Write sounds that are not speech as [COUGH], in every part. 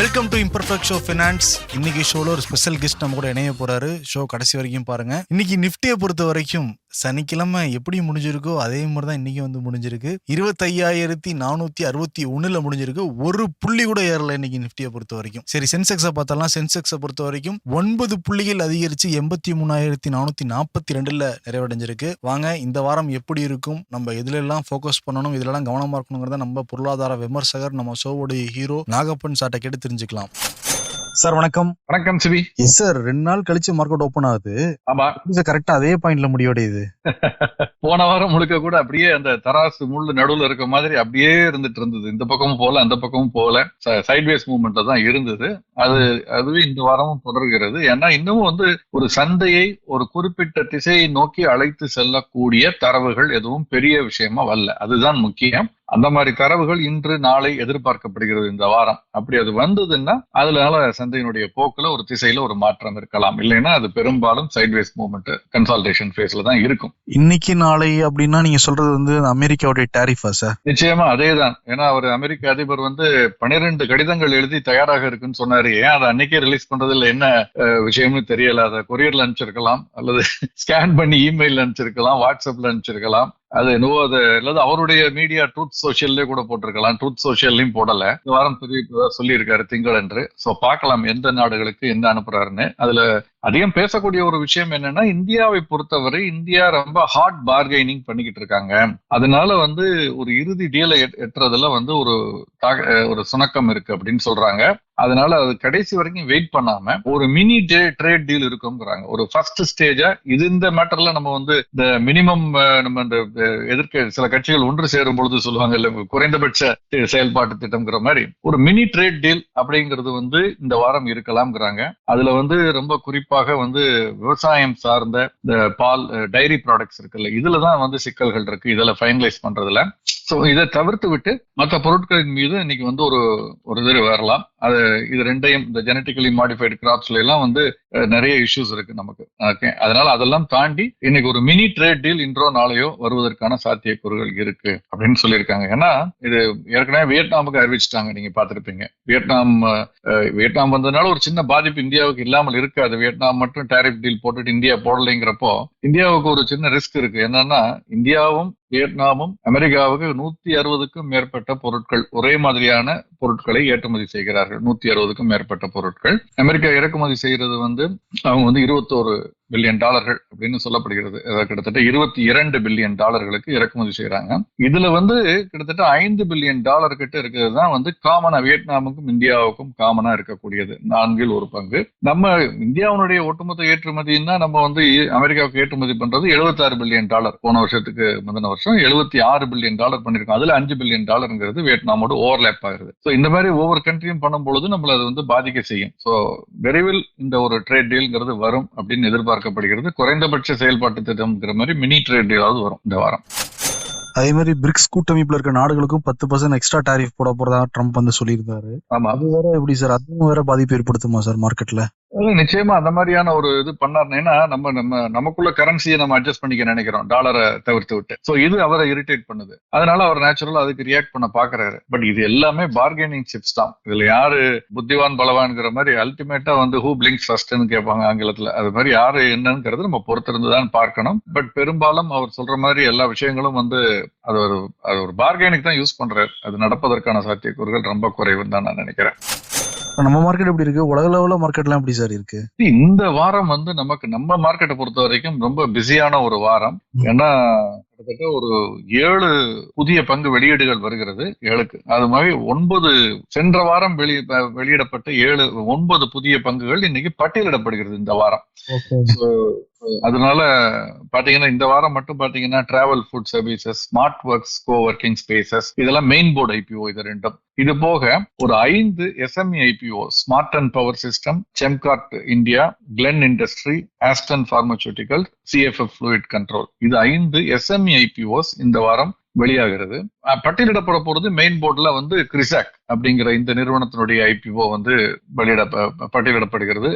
Welcome to imperfect show finance இன்னைக்கு ஷோல ஒரு ஸ்பெஷல் கெஸ்ட் நம்ம கூட இணைய போறாரு. ஷோ கடைசி வரைக்கும் பாருங்க. இன்னைக்கு நிஃப்டியை பொறுத்த வரைக்கும் சனிக்கிழமை எப்படி முடிஞ்சிருக்கோ அதே மாதிரி தான் இன்னைக்கு வந்து முடிஞ்சிருக்கு. இருபத்தையாயிரத்தி நானூத்தி அறுபத்தி ஒண்ணுல முடிஞ்சிருக்கு. ஒரு புள்ளி கூட ஏறல இன்னைக்கு நிஃப்டியை பொறுத்த வரைக்கும். சரி சென்செக்ஸை பார்த்தலாம். சென்செக்ஸை பொறுத்த வரைக்கும் ஒன்பது புள்ளிகள் அதிகரிச்சு எண்பத்தி மூணாயிரத்தி நானூத்தி நாற்பத்தி ரெண்டுல நிறைவடைஞ்சிருக்கு. வாங்க இந்த வாரம் எப்படி இருக்கும்? நம்ம இதுல எல்லாம் ஃபோக்கஸ் பண்ணணும்? இதுல எல்லாம் கவனமா இருக்கணுங்கிறத நம்ம பொருளாதார விமர்சகர் நம்ம ஷோவோடைய ஹீரோ நாகப்பன் சாட்டை கேட்டு தெரிஞ்சுக்கலாம். சார் வணக்கம். வணக்கம் சிவி எஸ் சார் ரெண்டு நாள் கழிச்சு மார்க்கெட் ஓப்பன் ஆகுது. ஆமா. சார் கரெக்டா அதே பாயிண்ட்ல முடிவடையுது [LAUGHS] போன வாரம் முழுக்க கூட அப்படியே அந்த தராசு முள்ளு நடுவுல இருக்க மாதிரி அப்படியே இருந்துட்டு இருந்தது. இந்த பக்கமும் போல அந்த பக்கமும் போல. சைட்வேஸ் மூவ்மெண்ட்ல தான் இருந்தது. அது அதுவே இந்த வாரமும் தொடர்கிறது. ஏன்னா இன்னமும் வந்து ஒரு சந்தையை ஒரு குறிப்பிட்ட திசையை நோக்கி அழைத்து செல்லக்கூடிய தரவுகள் எதுவும் பெரிய விஷயமா வரல. அதுதான் முக்கியம். அந்த மாதிரி தரவுகள் இன்று நாளை எதிர்பார்க்கப்படுகிறது இந்த வாரம். அப்படி அது வந்ததுன்னா அதனால சந்தையினுடைய போக்குல ஒரு திசையில ஒரு மாற்றம் இருக்கலாம். இல்லைன்னா அது பெரும்பாலும் சைட்வேஸ் மூவ்மெண்ட் கன்சால்டேஷன் ஃபேஸ்ல தான் இருக்கும். இன்னைக்கு நாளை அப்படின்னா நீங்க சொல்றது வந்து அமெரிக்காவுடைய டேரிஃபா சார் நிச்சயமா அதேதான். ஏன்னா அவர் அமெரிக்க அதிபர் வந்து பனிரெண்டு கடிதங்கள் எழுதி தயாராக இருக்குன்னு சொன்னாரு. ஏன் அதை அன்னைக்கே ரிலீஸ் பண்றதுல என்ன விஷயம்னு தெரியல. அதை கொரியர்ல அனுப்பிச்சிருக்கலாம். அல்லது [LAUGHS] ஸ்கேன் பண்ணி இமெயில் அனுப்பிச்சிருக்கலாம். வாட்ஸ்அப்ல அனுப்பிச்சிருக்கலாம். அது என்னவோ அது அல்லது அவருடைய மீடியா ட்ரூத் சோஷியல்லே கூட போட்டிருக்கலாம். ட்ரூத் சோஷியல்லையும் போடல. இந்த வாரம் தெரிவிப்பதா சொல்லியிருக்காரு திங்கள் என்று சோ பார்க்கலாம் எந்த நாடுகளுக்கு என்ன அனுப்புறாருன்னு. அதுல அதிகம் பேசக்கூடிய ஒரு விஷயம் என்னன்னா இந்தியாவை பொறுத்தவரை இந்தியா ரொம்ப ஹார்ட் பார்கெனிங் பண்ணிக்கிட்டு இருக்காங்க. அதனால வந்து ஒரு இறுதி டீலை எட்டுறதுல வந்து ஒரு ஒரு சுணக்கம் இருக்கு அப்படின்னு சொல்றாங்க. அதனால அது கடைசி வரைக்கும் வெயிட் பண்ணாம ஒரு மினி டே ட்ரேட் டீல் இருக்குங்கிறாங்க. ஒரு ஃபர்ஸ்ட் ஸ்டேஜா இது இந்த மேட்டர்ல நம்ம வந்து இந்த மினிமம் நம்ம இந்த எதிர்க்க சில கட்சிகள் ஒன்று சேரும் பொழுது சொல்லுவாங்க இல்ல குறைந்தபட்ச செயல்பாட்டு திட்டம்ங்கிற மாதிரி. ஒரு மினி ட்ரேட் டீல் அப்படிங்கிறது வந்து இந்த வாரம் இருக்கலாம்ங்கிறாங்க. அதுல வந்து ரொம்ப குறிப்பாக வந்து விவசாயம் சார்ந்த இந்த பால் டைரி ப்ராடக்ட்ஸ் இருக்குல்ல இதுல தான் வந்து சிக்கல்கள் இருக்கு. இதுல ஃபைனலைஸ் பண்றதுல. ஸோ இதை தவிர்த்து விட்டு மற்ற பொருட்களின் மீது இன்னைக்கு வந்து ஒரு ஒரு இது வரலாம். அது இது ரெண்டையும் இந்த ஜெனட்டிக்கலி மாடிஃபைடு கிராப்ஸ்ல எல்லாம் வந்து நிறைய இஷ்யூஸ் இருக்கு நமக்கு. ஓகே அதனால அதெல்லாம் தாண்டி இன்னைக்கு ஒரு மினி ட்ரேட் டீல் இன்றோ நாளையோ வருவதற்கான சாத்தியக்கூறுகள் இருக்கு அப்படின்னு சொல்லியிருக்காங்க. ஏன்னா இது ஏற்கனவே வியட்நாமுக்கு அறிவிச்சிட்டாங்க. நீங்க பார்த்துருப்பீங்க. வியட்நாம் வியட்நாம் வந்ததுனால ஒரு சின்ன பாதிப்பு இந்தியாவுக்கு இல்லாமல் இருக்காது. வியட்நாம் மட்டும் டேரிஃப் டீல் போட்டுட்டு இந்தியா போடலைங்கிறப்போ இந்தியாவுக்கு ஒரு சின்ன ரிஸ்க் இருக்கு. என்னன்னா இந்தியாவும் வியட்நாமும் அமெரிக்காவுக்கு நூத்தி அறுபதுக்கும் மேற்பட்ட பொருட்கள் ஒரே மாதிரியான பொருட்களை ஏற்றுமதி செய்கிறார்கள். நூத்தி அறுபதுக்கும் மேற்பட்ட பொருட்கள். அமெரிக்கா இறக்குமதி செய்யறது வந்து அவங்க வந்து இருபத்தோரு பில்லியன் டாலர்கள் அப்படின்னு சொல்லப்படுகிறது. கிட்டத்தட்ட இருபத்தி இரண்டு பில்லியன் டாலர்களுக்கு இறக்குமதி செய்யறாங்க இதுல வந்து கிட்டத்தட்ட ஐந்து பில்லியன் டாலர் கிட்ட இருக்கிறது தான் வந்து காமனா வியட்நாமுக்கும் இந்தியாவுக்கும் காமனா இருக்கக்கூடியது. நான்கில் ஒரு பங்கு. நம்ம இந்தியாவுடைய ஒட்டுமொத்த ஏற்றுமதினா நம்ம வந்து அமெரிக்காவுக்கு ஏற்றுமதி பண்றது 76 பில்லியன் டாலர் போன வருஷத்துக்கு முந்தின வருஷம் எழுபத்தி ஆறு பில்லியன் டாலர் பண்ணிருக்கோம். அதுல அஞ்சு பில்லியன் டாலர்ங்கிறது வியட்நாமோட ஓவர்லேப் ஆகுது. ஸோ இந்த மாதிரி ஒவ்வொரு கண்ட்ரியும் பண்ணும் பொழுது நம்மள அது வந்து பாதிக்க செய்யும். ஸோ விரைவில் இந்த ஒரு ட்ரேட் டீல்ங்கிறது வரும் அப்படின்னு எதிர்பார்க்கப்படுகிறது குறைந்தபட்ச செயல்பாட்டு திட்டம்ங்கிற மாதிரி மினி ட்ரேட் வரும் இந்த வாரம். அதே மாதிரி பிரிக்ஸ் கூட்டமைப்புல இருக்க நாடுகளுக்கும் பத்து பர்சன்ட் எக்ஸ்ட்ரா டாரிஃப் போட போறதா ட்ரம்ப் வந்து சொல்லியிருந்தாரு. ஆமா. அது வேற எப்படி சார் அதுவும் வேற பாதிப்பு ஏற்படுத்துமா சார் மார்க்கெட்ல நிச்சயமா அந்த மாதிரியான ஒரு இது பண்ணாருன்னா நம்ம நம்ம நமக்குள்ள கரன்சியை நம்ம அட்ஜஸ்ட் பண்ணிக்க நினைக்கிறோம். டாலரை தவிர்த்து விட்டு. சோ இது அவரை இரிட்டேட் பண்ணுது. அதனால அவர் நேச்சுரலா அதுக்கு ரியாக்ட் பண்ண பாக்குறாரு. பட் இது எல்லாமே பார்கெனிங் சிப்ஸ் தான். இதுல யாரு புத்திவான் பலவான்ங்கிற மாதிரி அல்டிமேட்டா வந்து ஹூ பிளிங்ஸ் ஃபர்ஸ்ட்னு கேட்பாங்க ஆங்கிலத்துல. அது மாதிரி யாரு என்னங்கிறது நம்ம பொறுத்திருந்து தான் பார்க்கணும். பட் பெரும்பாலும் அவர் சொல்ற மாதிரி எல்லா விஷயங்களும் வந்து அது ஒரு அது ஒரு பார்கெனிங் தான் யூஸ் பண்றாரு. அது நடப்பதற்கான சாத்தியக்கூறுகள் ரொம்ப குறைவுன்னு தான் நான் நினைக்கிறேன். நம்ம மார்க்கெட் எப்படி இருக்கு? உலக லெவல மார்க்கெட்லாம் எப்படி சார் இருக்கு? இந்த வாரம் வந்து நமக்கு நம்ம மார்க்கெட்டை பொறுத்த வரைக்கும் ரொம்ப பிஸியான ஒரு வாரம். ஏன்னா கிட்டத்தட்ட ஒரு ஏழு புதிய பங்கு வெளியீடுகள் வருகிறது ஏழுக்கு. அது மாதிரி ஒன்பது சென்ற வாரம் வெளி வெளியிடப்பட்ட ஏழு ஒன்பது புதிய பங்குகள் இன்னைக்கு பட்டியலிடப்படுகிறது இந்த வாரம். அதனால பாத்தீங்கன்னா இந்த வாரம் மட்டும் பாத்தீங்கன்னா travel food services smart works co working spaces இதெல்லாம் மெயின் போர்டு ஐபிஓ இது ரெண்டும். இது போக ஒரு ஐந்து SME IPO smart and power system Chemkart India Glen industry Aston pharmaceutical CFF fluid control இது ஐந்து எஸ்எம்இ ஐபிஓஸ் இந்த வாரம் வெளியாகிறது. பட்டியலிடப்பட போறது மெயின் போர்டுல வந்து கிரிசாக் அப்படிங்கிற இந்த நிறுவனத்தினுடைய ஐபிஓ வந்து வெளியிட பட்டியலிடப்படுகிறது.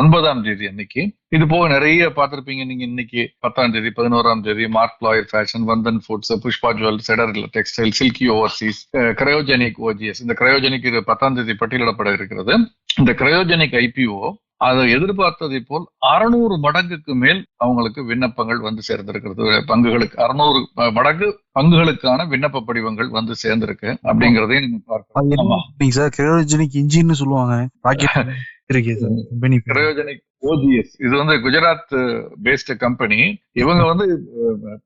ஒன்பதாம் தேதி அன்னைக்கு. இது போக நிறைய பார்த்துருப்பீங்க நீங்க இன்னைக்கு பத்தாம் தேதி பதினோராம் தேதி Marc Loire fashion Vandan foods Pushpa jewel Cedaar textile silky overseas cryogenic OGS இந்த கிரயோஜெனிக் இது பத்தாம் தேதி பட்டியலிடப்பட இருக்கிறது. இந்த கிரயோஜெனிக் ஐபிஓ அதை எதிர்பார்த்ததை போல் அறுநூறு மடங்குக்கு மேல் அவங்களுக்கு விண்ணப்பங்கள் வந்து சேர்ந்திருக்கிறது. பங்குகளுக்கு அறுநூறு மடங்கு பங்குகளுக்கான விண்ணப்ப படிவங்கள் வந்து சேர்ந்திருக்கு அப்படிங்கறதையும் நீங்க பார்க்கலாம் சார் கிரையோஜெனிக் இன்ஜின்னு சொல்லுவாங்க. [LAUGHS] Cryogenic OGS. இது வந்து குஜராத் பேஸ்டு கம்பெனி இவங்க வந்து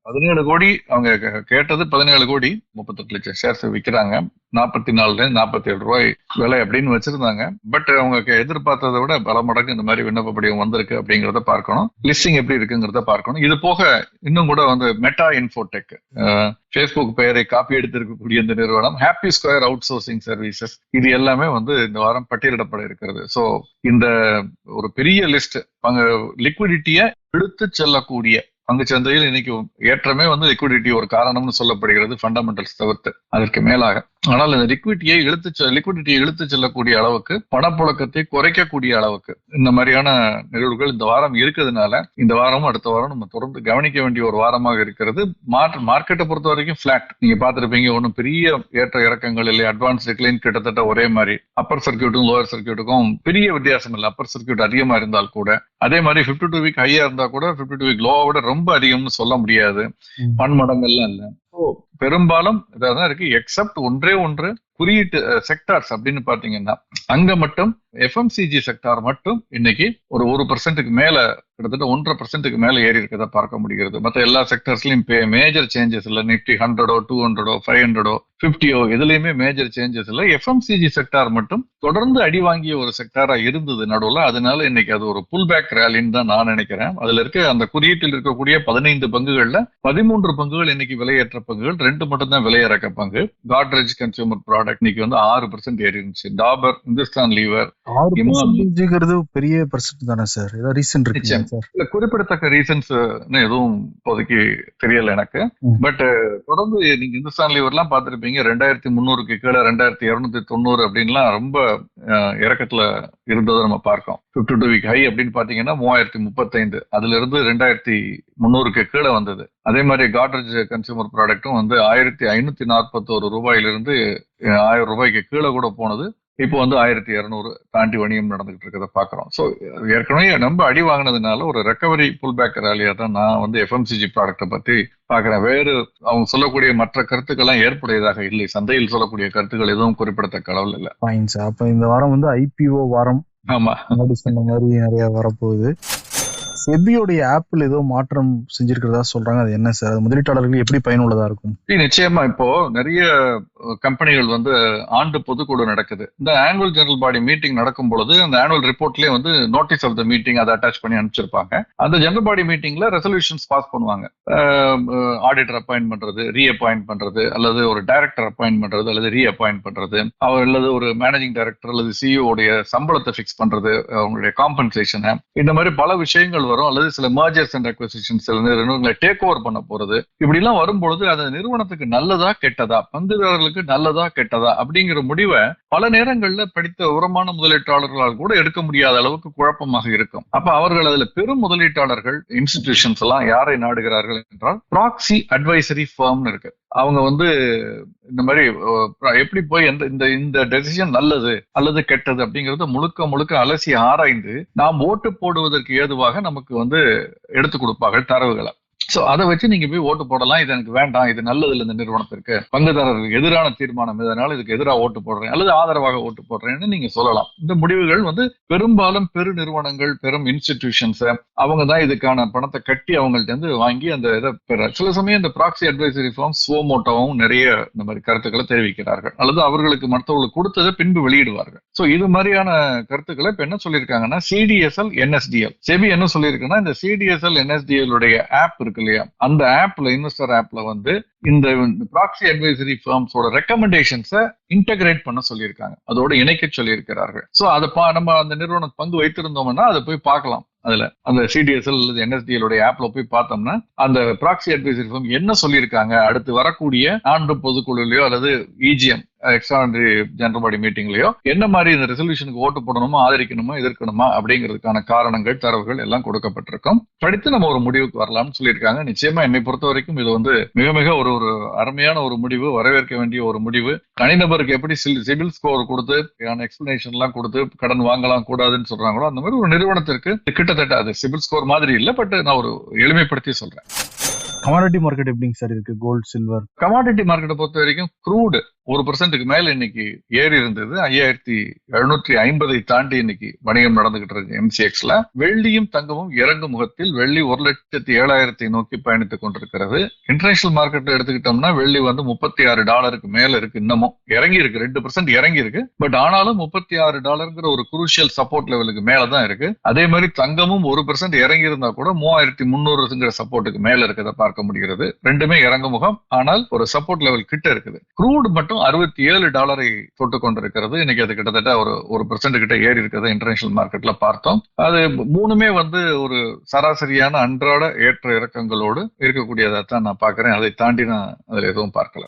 பதினேழு கோடி அவங்க கேட்டது பதினேழு கோடி முப்பத்தெட்டு லட்சம் ஷேர்ஸ் விற்கிறாங்க நாற்பத்தி நாலுலேருந்து நாற்பத்தி ஏழு ரூபாய் விலை அப்படின்னு வச்சிருந்தாங்க. பட் அவங்க எதிர்பார்த்ததை விட பல மடங்கு இந்த மாதிரி விண்ணப்ப படிவம் வந்திருக்கு அப்படிங்கிறத பார்க்கணும். லிஸ்டிங் எப்படி இருக்குங்கிறத பார்க்கணும். இது போக இன்னும் கூட வந்து மெட்டா இன்ஃபோடெக் ஃபேஸ்புக் பெயரை காப்பி எடுத்திருக்கக்கூடிய இந்த நிறுவனம் happy square outsourcing services இது எல்லாமே வந்து இந்த வாரம் பட்டியலிடப்பட இருக்கிறது. ஸோ இந்த ஒரு பெரிய லிஸ்ட் அங்க லிக்விடிட்டியை எடுத்து செல்லக்கூடிய பங்கு சந்தையில் இன்னைக்கு ஏற்றமே வந்து லிக்விடிட்டி ஒரு காரணம்னு சொல்லப்படுகிறது ஃபண்டமெண்டல்ஸ் தவிர்த்து. அதற்கு மேலாக ஆனால் இந்த லிக்விடிட்டியை இழுத்து லிக்விடிட்டியை இழுத்து செல்லக்கூடிய அளவுக்கு பணப்புழக்கத்தை குறைக்கக்கூடிய அளவுக்கு இந்த மாதிரியான நிகழ்வுகள் இந்த வாரம் இருக்கிறதுனால இந்த வாரமும் அடுத்த வாரம் நம்ம தொடர்ந்து கவனிக்க வேண்டிய ஒரு வாரமாக இருக்கிறது. மார்க் மார்க்கெட்டை பொறுத்த வரைக்கும் பிளாட் நீங்க பார்த்திருப்பீங்க ஒன்றும் பெரிய ஏற்ற இறக்கங்கள் இல்லை. அட்வான்ஸ் டிக்ளைன் கிட்டத்தட்ட ஒரே மாதிரி. அப்பர் சர்க்கியூட்டும் லோவர் சர்க்கியூட்டுக்கும் பெரிய வித்தியாசம் இல்லை. அப்பர் சர்க்கியூட் அதிகமா இருந்தால் கூட அதே மாதிரி 52 டூ வீக் ஹையா இருந்தா கூட 52 டூ வீக் லோவை விட ரொம்ப அதிகம்னு சொல்ல முடியாது. பன்மடங்கள்லாம் இல்ல. பெரும்பாலும் இதான் இருக்கு எக்ஸப்ட் ஒன்றே ஒன்று குறியீட்டு செக்டார்ஸ் அப்படின்னு பாத்தீங்கன்னா அங்க மட்டும் எஃப்எம்சிஜி செக்டார் மட்டும் இன்னைக்கு ஒரு ஒரு பர்சன்ட்டுக்கு மேல கிட்டத்தட்ட ஒன்றரை பர்சன்ட்டுக்கு மேல ஏறி இருக்கதை பார்க்க முடிகிறது. மற்ற எல்லா செக்டர்ஸ்லயும் மேஜர் சேஞ்சஸ் இல்ல நிப்டி ஹண்ட்ரடோ டூ ஹண்ட்ரடோ ஃபைவ் ஹண்ட்ரடோ பிப்டியோ எதுலையுமே மேஜர் சேஞ்சஸ் இல்ல. எஃப்எம்சிஜி செக்டார் மட்டும் தொடர்ந்து அடி வாங்கிய ஒரு செக்டாரா இருந்தது நடுவுல. அதனால இன்னைக்கு அது ஒரு புல் பேக் ரேலின்னு தான் நான் நினைக்கிறேன். அதுல இருக்க அந்த குறியீட்டில் இருக்கக்கூடிய பதினைந்து பங்குகள்ல பதிமூன்று பங்குகள் இன்னைக்கு விலையேற்ற பங்குகள் ரெண்டு மட்டும் தான் விலையிறக்க பங்கு காட்ரேஜ் கன்சியூமர் ப்ராடக்ட் இன்னைக்கு வந்து ஆறு பர்சன்ட் ஏறி இருந்துச்சு டாபர் இந்துஸ்தான் லீவர் பெரிய பர்சன்ட் தானே சார் ஏதாவது ரீசன் இருக்கு நிச்சயம். சார் இல்ல குறிப்பிடத்தக்க ரீசன்ஸ் எதுவும் இப்போதைக்கு தெரியல எனக்கு. பட் தொடர்ந்து நீங்க இந்துஸ்தான் லீவர் எல்லாம் பார்த்திருப்பீங்க. ரெண்டாயிரத்தி முந்நூறுக்கு கீழே ரெண்டாயிரத்தி இருநூத்தி தொண்ணூறு அப்படின்லாம் ரொம்ப இறக்கத்துல இருந்ததை நம்ம பார்க்கோம் 52 டூ வீக் ஹை அப்படின்னு பாத்தீங்கன்னா மூவாயிரத்தி முப்பத்தைந்து. அதுல இருந்து ரெண்டாயிரத்தி முந்நூறுக்கு கீழே வந்தது. அதே மாதிரி காட்ரேஜ் கன்சியூமர் ப்ராடக்ட்டும் வந்து ஆயிரத்தி ஐநூத்தி நாற்பத்தோரு ரூபாயிலிருந்து ஆயிரம் ரூபாய்க்கு கீழே கூட போனது. இப்போ வந்து ஆயிரத்தி இருநூறு தாண்டி வணிகம் நடந்துகிட்டு இருக்கிறத பாக்குறோம் ஸோ ஏற்கனவே ரொம்ப அடி வாங்கினதுனால ஒரு ரெக்கவரி புல் பேக் ரேலியா தான் நான் வந்து எஃப்எம்சிஜி ப்ராடக்ட்டை பத்தி பாக்குறேன் வேறு அவங்க சொல்லக்கூடிய மற்ற கருத்துக்கள்லாம் ஏற்புடையதாக இல்லை. சந்தையில் சொல்லக்கூடிய கருத்துக்கள் எதுவும் குறிப்பிடத்தக்க அளவில் இல்லை. ஃபைன் சார் அப்ப இந்த வாரம் வந்து ஐபிஓ வாரம் ஆமா. முன்னாடி சொன்ன மாதிரி நிறைய வரப்போகுது. செபியோடைய ஆப்பிள் ஏதோ மாற்றம் செஞ்சிருக்கிறதா சொல்றாங்க. அது என்ன சார்? அது முதலீட்டாளர்களுக்கு எப்படி பயனுள்ளதா இருக்கும்? நிச்சயமா. இப்போ நிறைய கம்பெனிகள் வந்து ஆண்டு பொதுக்குழு நடக்குது. இந்த ஆனுவல் ஜெனரல் பாடி மீட்டிங் நடக்கும் பொழுது அந்த ஆனுவல் ரிப்போர்ட்லயே வந்து நோட்டீஸ் ஆஃப் த மீட்டிங் அதை அட்டாச் பண்ணி அனுப்பிச்சிருப்பாங்க. அந்த ஜெனரல் பாடி மீட்டிங்ல ரெசல்யூஷன்ஸ் பாஸ் பண்ணுவாங்க. ஆடிட்டர் அப்பாயிண்ட் பண்றது ரீஅப்பாயிண்ட் பண்றது அல்லது ஒரு டைரக்டர் அப்பாயிண்ட் பண்றது அல்லது ரீஅப்பாயிண்ட் பண்றது அவர் அல்லது ஒரு மேனேஜிங் டைரக்டர் அல்லது சிஇஓ உடைய சம்பளத்தை ஃபிக்ஸ் பண்றது அவங்களுடைய காம்பன்சேஷனை இந்த மாதிரி பல விஷயங்கள் வரும். அல்லது சில mergers and acquisitions take over பண்ண போறது. இப்படி எல்லாம் வரும்பொழுது அந்த நிறுவனத்துக்கு நல்லதா கெட்டதா? பங்குதாரர்களுக்கு நல்லதா கெட்டதா அப்படிங்கிற முடிவை பல நேரங்கள்ல படித்த உரமான முதலீட்டாளர்களால் கூட எடுக்க முடியாத அளவுக்கு குழப்பமாக இருக்கும். அப்ப அவர்கள் அதுல பெரும் முதலீட்டாளர்கள் இன்ஸ்டிடியூஷன்ஸ் எல்லாம் யாரை நாடுகிறார்கள் என்றால் ப்ராக்சி அட்வைசரி ஃபார்ம்னு இருக்கு. அவங்க வந்து இந்த மாதிரி எப்படி போய் எந்த இந்த இந்த டெசிஷன் நல்லது அல்லது கெட்டது அப்படிங்கறத முழுக்க முழுக்க அலசி ஆராய்ந்து நாம் ஓட்டு போடுவதற்கு ஏதுவாக நமக்கு வந்து எடுத்து கொடுப்பார்கள் தரவுகளை. சோ அதை வச்சு நீங்க போய் ஓட்டு போடலாம். இது எனக்கு வேண்டாம். இது நல்லது இல்லை இந்த நிறுவனத்திற்கு. பங்குதாரருக்கு எதிரான தீர்மானம் இதனால இதுக்கு எதிராக ஓட்டு போடுறேன். அல்லது ஆதரவாக ஓட்டு போடுறேன்னு நீங்க சொல்லலாம். இந்த முடிவுகள் வந்து பெரும்பாலும் பெரு நிறுவனங்கள் பெரும் இன்ஸ்டிடியூஷன்ஸ் அவங்க தான் இதுக்கான பணத்தை கட்டி அவங்கள்ட்ட இருந்து வாங்கி அந்த இதை பெற சில சமயம் இந்த ப்ராக்சி அட்வைசரி ஃபார்ம் ஸ்வோமோட்டோவும் நிறைய இந்த மாதிரி கருத்துக்களை தெரிவிக்கிறார்கள். அல்லது அவர்களுக்கு மற்றவர்களுக்கு கொடுத்ததை பின்பு வெளியிடுவார்கள். சோ இது மாதிரியான கருத்துக்களை இப்ப என்ன சொல்லியிருக்காங்கன்னா சிடிஎஸ்எல் என்எஸ்டிஎல் செபி என்ன சொல்லியிருக்குன்னா இந்த சிடிஎஸ்எல் என்எஸ்டிஎல் உடைய ஆப் இருக்கு. இல்லையா? அந்த ஆப்ல இன்வெஸ்டர் ஆப்ல வந்து இந்த ப்ராக்சி அட்வைசரி ஃபார்ம்ஸோட ரெக்கமெண்டேஷன்ஸை இன்டகிரேட் பண்ண சொல்லியிருக்காங்க. அதோட இணைக்க சொல்லியிருக்கிறார்கள். சோ அதை பா நம்ம அந்த நிறுவனம் பங்கு வைத்திருந்தோம்னா அதை போய் பார்க்கலாம் அதுல. அந்த சிடிஎஸ்எல் அல்லது என்எஸ்டிஎல் உடைய ஆப்ல போய் பார்த்தோம்னா அந்த ப்ராக்சி அட்வைசரி ஃபார்ம் என்ன சொல்லியிருக்காங்க? அடுத்து வரக்கூடிய ஆண்டு பொதுக்குழுலையோ அல்லது இஜிஎம் எக்ஸ்ட்ராடனரி ஜெனரல் பாடி மீட்டிங்லயோ என்ன மாதிரி இந்த ரெசல்யூஷனுக்கு ஓட்டு போடணுமா ஆதரிக்கணுமா எதிர்க்கணுமா அப்படிங்கிறதுக்கான காரணங்கள் தரவுகள் எல்லாம் கொடுக்கப்பட்டிருக்கும். படித்து நம்ம ஒரு முடிவுக்கு வரலாம்னு சொல்லியிருக்காங்க. நிச்சயமா என்னை பொறுத்த வரைக்கும் இது வந்து மிக மிக ஒரு ஒரு அருமையான ஒரு முடிவு வரவேற்க வேண்டிய ஒரு முடிவு. தனிநபருக்கு எப்படி சிவில் ஸ்கோர் கொடுத்து எக்ஸ்பிளனேஷன் எல்லாம் கொடுத்து கடன் வாங்கலாம் கூடாதுன்னு சொல்றாங்களோ அந்த மாதிரி ஒரு நிறுவனத்திற்கு கிட்டத்தட்ட அது சிவில் ஸ்கோர் மாதிரி இல்லை பட் நான் ஒரு எளிமைப்படுத்தி சொல்றேன். கமாடிட்டி மார்க்கெட் எப்படிங்க சார் இருக்கு? கோல்ட் சில்வர் கமாடிட்டி மார்க்கெட்டை பொறுத்த வரைக்கும் க்ரூடு ஒரு பர்சன்ட்டுக்கு மேல இன்னைக்கு ஏறி இருந்தது. ஐயாயிரத்தி எழுநூற்றி ஐம்பதை தாண்டி இன்னைக்கு வணிகம் நடந்துகிட்டு இருக்கு எம்சிஎக்ஸ்ல வெள்ளியும் தங்கமும் இறங்கும் முகத்தில் வெள்ளி ஒரு லட்சத்தி ஏழாயிரத்தை நோக்கி பயணித்துக் கொண்டிருக்கிறது. இன்டர்நேஷனல் மார்க்கெட் எடுத்துக்கிட்டோம்னா வெள்ளி வந்து முப்பத்தி ஆறு டாலருக்கு மேல இருக்கு இன்னமும். இறங்கி இருக்கு. ரெண்டு பர்சன்ட் இறங்கி இருக்கு. பட் ஆனாலும் முப்பத்தி ஆறு டாலருங்கிற ஒரு குரூஷியல் சப்போர்ட் லெவலுக்கு மேலதான் இருக்கு. அதே மாதிரி தங்கமும் ஒரு பர்சன்ட் இறங்கி இருந்தா கூட மூவாயிரத்தி முந்நூறுங்கிற சப்போர்ட்டுக்கு மேல இருக்கிறத பார்க்க முடிகிறது. ரெண்டுமே இறங்கு முகம் ஆனால் ஒரு சப்போர்ட் லெவல் கிட்ட இருக்குது. க்ரூட் மட்டும் அறுபத்தி ஏழு டாலரை தொட்டு கொண்டிருக்கிறது. இன்னைக்கு அது கிட்டத்தட்ட ஒரு ஒரு பெர்சென்ட் கிட்ட ஏறி இருக்கிறது இன்டர்நேஷனல் மார்க்கெட்ல பார்த்தோம். அது மூணுமே வந்து ஒரு சராசரியான அன்றாட ஏற்ற இறக்கங்களோடு இருக்கக்கூடியதா தான் நான் பார்க்கிறேன். அதை தாண்டி நான் அதுல எதுவும் பார்க்கல.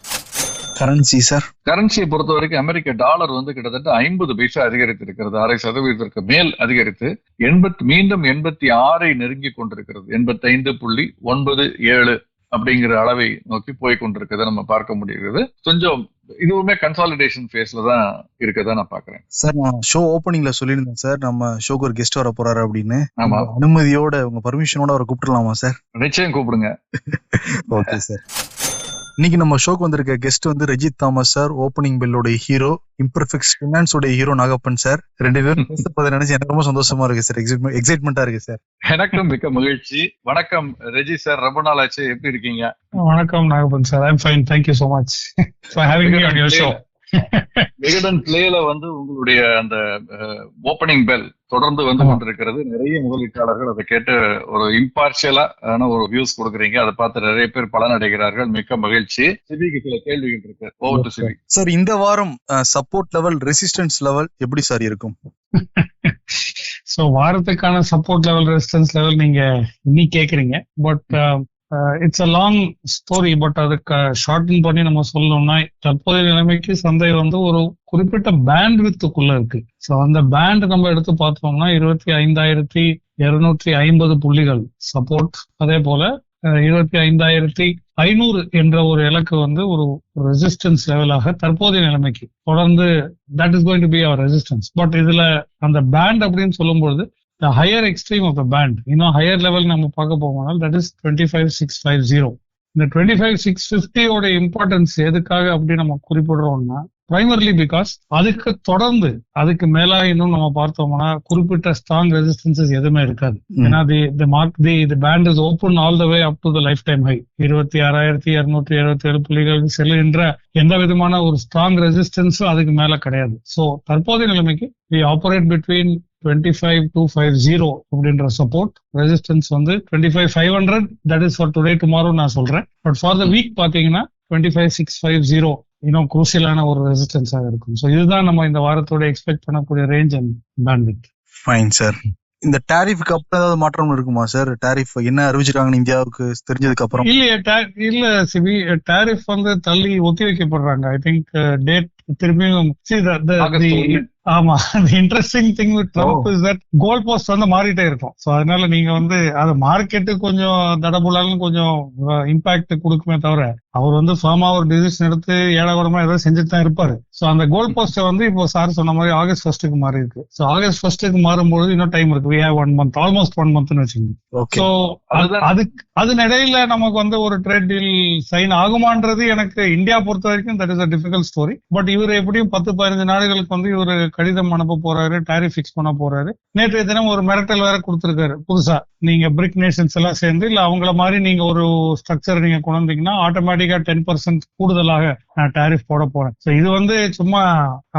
கரன்சி சார் கரன்சியை பொறுத்த வரைக்கும் அமெரிக்க டாலர் வந்து கிட்டத்தட்ட ஐம்பது பைசா அதிகரித்து இருக்கிறது அரை சதவீதத்திற்கு மேல் அதிகரித்து எண்பத்தி மீண்டும் எண்பத்தி ஆறை நெருங்கி கொண்டிருக்கிறது. எண்பத்தி ஐந்து புள்ளி ஒன்பது ஏழு அப்படிங்கிற அளவை நோக்கி போய் கொண்டிருக்கிறத நம்ம பார்க்க முடிகிறது. கொஞ்சம் இதுவுமே கன்சாலிடேஷன் ஃபேஸ்ல தான் இருக்கதா நான் பாக்குறேன் சார் நான் ஷோ ஓப்பனிங்ல சொல்லியிருந்தேன் சார் நம்ம ஷோக்கு ஒரு கெஸ்ட் வர போறாரு அப்படின்னு. ஆமா. அனுமதியோட உங்க பர்மிஷனோட அவரை கூப்பிட்டுலாமா சார் நிச்சயம் கூப்பிடுங்க. [LAUGHS] ஓகே சார் இன்னைக்கு நம்ம ஷோக்கு வந்திருக்க கெஸ்ட் வந்து ரஜித் தாமஸ் சார் ஓப்பனிங் பெல்லோட ஹீரோ இம்பர்ஃபெக்ட் ஃபினான்ஸ் உடைய ஹீரோ நாகப்பன் சார் ரெண்டு பேரும் [LAUGHS] பேசப்பதை நினைச்சு எனக்கு ரொம்ப சந்தோஷமா இருக்கு சார் எக்ஸைட்மெண்டா இருக்கு சார் எனக்கும் மிக்க மகிழ்ச்சி. வணக்கம் ரெஜி சார் ரொம்ப நாள் ஆச்சு. எப்படி இருக்கீங்க? வணக்கம் Nagappan sir I'm fine thank you so much for having me on your show Vikatan பிளேல வந்து உங்களுடைய அந்த ஓப்பனிங் பெல் தொடர்ந்து வந்து. கொண்டிருக்கிறது. நிறைய முதலீட்டாளர்கள் அதை கேட்டு ஒரு இம்பார்ஷியலா ஆன ஒரு வியூஸ் கொடுக்குறீங்க. அதை பார்த்து நிறைய பேர் பலனடைகிறார்கள். மிக்க மகிழ்ச்சி. சிபிக்கு சில கேள்விகள் இருக்கு. Over to CP. சார் இந்த வாரம் சப்போர்ட் லெவல் ரெசிஸ்டன்ஸ் லெவல் எப்படி சார் இருக்கும்? [LAUGHS] ஸோ வாரத்துக்கான சப்போர்ட் லெவல் ரெசிஸ்டன்ஸ் லெவல் நீங்க இன்னைக்கு கேக்குறீங்க. But it's a long story but அதுக்கு uh, ஷார்டன் பண்ணி நம்ம சொல்லணும்னா தற்போதைய நிலைமைக்கு சந்தை வந்து ஒரு குறிப்பிட்ட பேண்ட் வித்துக்குள்ள இருக்கு. ஸோ அந்த பேண்ட் நம்ம எடுத்து பார்த்தோம்னா இருபத்தி ஐந்தாயிரத்தி இருநூற்றி ஐம்பது புள்ளிகள் சப்போர்ட் அதே போல uh, இருபத்தி ஐந்தாயிரத்தி ஐநூறு என்ற ஒரு இலக்கு வந்து ஒரு ரெசிஸ்டன்ஸ் லெவலாக தற்போதைய நிலைமைக்கு. தொடர்ந்து that is going to be our resistance but இதுல அந்த பேண்ட் அப்படின்னு சொல்லும்பொழுது the higher extreme of the band இன்னும் ஹையர் லெவல் நம்ம பார்க்க போகணும் that is twenty five six five zero இந்த டுவெண்ட்டி ஃபைவ் சிக்ஸ் ஃபிஃப்டியோட இம்பார்ட்டன்ஸ் எதுக்காக அப்படி நம்ம குறிப்பிடுறோம்னா பிரைமர்லி பிகாஸ் அதுக்கு தொடர்ந்து அதுக்கு மேலா இன்னும் நம்ம பார்த்தோம்னா குறிப்பிட்ட ஸ்ட்ராங் ரெசிஸ்டன்சஸ் எதுவுமே இருக்காது. ஏன்னா the the mark the the band is open all the way up to the lifetime high இருபத்தி ஆறாயிரத்தி இருநூற்றி எழுபத்தி ஏழு புள்ளிகளுக்கு செல்லுகின்ற எந்த விதமான ஒரு ஸ்ட்ராங் ரெசிஸ்டன்ஸும் அதுக்கு மேல கிடையாது. சோ தற்போதைய நிலைமைக்கு we operate between twenty five two five zero அப்படின்ற சப்போர்ட் ரெசிஸ்டன்ஸ் வந்து twenty five five hundred that is for today tomorrow நான் சொல்றேன். பட் ஃபார் த வீக் பாத்தீங்கன்னா twenty five six five zero இன்னும் குரூசியலான ஒரு ரெசிஸ்டன்ஸாக இருக்கும். ஸோ இதுதான் நம்ம இந்த வாரத்தோட எக்ஸ்பெக்ட் பண்ணக்கூடிய range and band fine sir இந்த டாரிஃப்க்கு அப்புறம் ஏதாவது மாற்றம் இருக்குமா சார் டாரிஃப் என்ன அறிவிச்சிருக்காங்கன்னு இந்தியாவுக்கு தெரிஞ்சதுக்கு அப்புறம்? இல்லையே ta- இல்ல சிபி டாரிஃப் வந்து தள்ளி ஒத்தி வைக்கப்படுறாங்க. ஐ திங்க் டேட் திரும்பியும். ஆமா interesting thing with Trump is that goal post வந்து மாறிட்டே இருக்கும். சோ அதனால நீங்க வந்து அது மார்க்கெட்டு கொஞ்சம் தடபுலாலும் கொஞ்சம் இம்பாக்ட் கொடுக்குமே தவிர அவர் வந்து ஃபார்மா ஒரு டிசிஷன் எடுத்து ஏழாவடமா ஏதோ செஞ்சுட்டு தான் இருப்பாரு. சோ அந்த கோல் போஸ்ட் வந்து இப்போ சார் சொன்ன மாதிரி ஆகஸ்ட் ஃபர்ஸ்ட்டுக்கு மாறி இருக்கு. சோ ஆகஸ்ட் ஃபர்ஸ்ட்டுக்கு மாறும்போது இன்னும் டைம் இருக்கு. We have one month almost one மந்த்னு வச்சுக்கோங்க. சோ அதுதான். அதுக்கு அதன் இடையில நமக்கு வந்து ஒரு ட்ரேட் டீல் சைன் ஆகுமான்றது எனக்கு இந்தியா பொறுத்த வரைக்கும் that is a difficult story but இவர் எப்படியும் பத்து பதினஞ்சு நாடுகளுக்கு வந்து இவர் கடிதம் அனுப்ப போறாரு டாரிஃப் ஃபிக்ஸ் பண்ண போறாரு. நேற்றைய தினம் ஒரு மிரட்டல் வேற கொடுத்திருக்காரு புதுசா. நீங்க பிரிக் நேஷன்ஸ் எல்லாம் சேர்ந்து இல்ல அவங்கள மாதிரி நீங்க ஒரு ஸ்ட்ரக்சர் நீங்க கொண்டு வந்தீங்கன்னா ஆட்டோமேட்டிக்கா டென் பர்சன்ட் கூடுதலாக நான் டாரிஃப் போட போறேன். இது வந்து சும்மா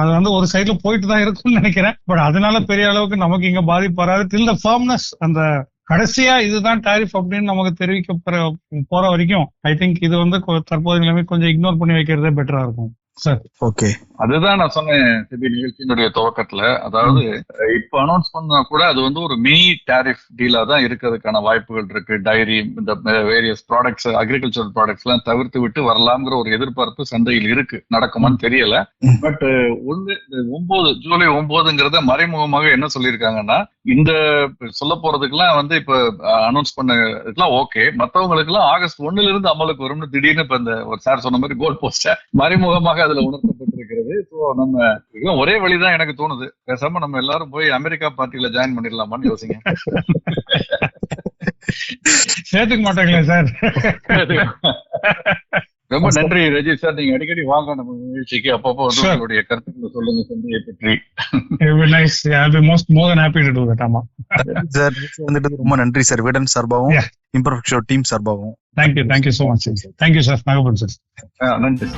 அது வந்து ஒரு சைடுல போயிட்டு தான் இருக்கும்னு நினைக்கிறேன். பட் அதனால பெரிய அளவுக்கு நமக்கு இங்க பாதிப்பு வராது. டில் த ஃபார்ம்னஸ் அந்த கடைசியா இதுதான் டாரிஃப் அப்படின்னு நமக்கு தெரிவிக்க போற போற வரைக்கும் ஐ திங்க் இது வந்து தற்போதைய நிலைமை கொஞ்சம் இக்னோர் பண்ணி வைக்கிறதே பெட்டரா இருக்கும். ஓகே. அதுதான் நான் சொன்னேன் சிபி நிகழ்ச்சியினுடைய துவக்கத்துல. அதாவது இப்ப அனௌன்ஸ் பண்ணா கூட அது வந்து ஒரு மினி டாரிஃப் டீலா தான் இருக்கிறதுக்கான வாய்ப்புகள் இருக்கு. டைரி இந்த வேரியஸ் ப்ராடக்ட்ஸ் அக்ரிகல்ச்சர் ப்ராடக்ட்ஸ் எல்லாம் தவிர்த்து விட்டு வரலாம்ங்கிற ஒரு எதிர்பார்ப்பு சந்தையில் இருக்கு. நடக்குமான்னு தெரியல. பட் ஒண்ணு ஒன்பது ஜூலை ஒன்பதுங்கிறத மறைமுகமாக என்ன சொல்லியிருக்காங்கன்னா இந்த சொல்ல போறதுக்கெல்லாம் வந்து இப்ப அனௌன்ஸ் பண்ணதுக்கெல்லாம் ஓகே மத்தவங்களுக்கு எல்லாம் ஆகஸ்ட் ஒண்ணுல இருந்து அமலுக்கு வரும்னு திடீர்னு இப்ப இந்த ஒரு சார் சொன்ன மாதிரி கோல் போஸ்ட மறைமுகமாக அதுல உணர்த்தப்பட்டிருக்கிறது. சோ நம்ம இதுவும் ஒரே வழிதான் எனக்கு தோணுது. பேசாம நம்ம எல்லாரும் போய் அமெரிக்கா பார்ட்டியில ஜாயின் பண்ணிடலாமான்னு யோசிங்க. சேர்த்துக்க மாட்டாங்களே சார்? ரொம்ப நன்றி ரஜித் சார். நீங்க அடிக்கடி வாங்க நம்ம நிகழ்ச்சிக்கு அப்பப்போ வந்து. உங்களுடைய கருத்துக்களை சொல்லுங்க சந்தையை பற்றி. Nice most more than happy to do that ஆமா. சார் வந்துட்டு ரொம்ப நன்றி சார். விடன் சார்பாகவும் Yeah. இம்பர்ஃபெக்ட் ஷோ டீம் சார்பாகவும். Thank you thank you so much sir. Nagappan sir ஆ, நன்றி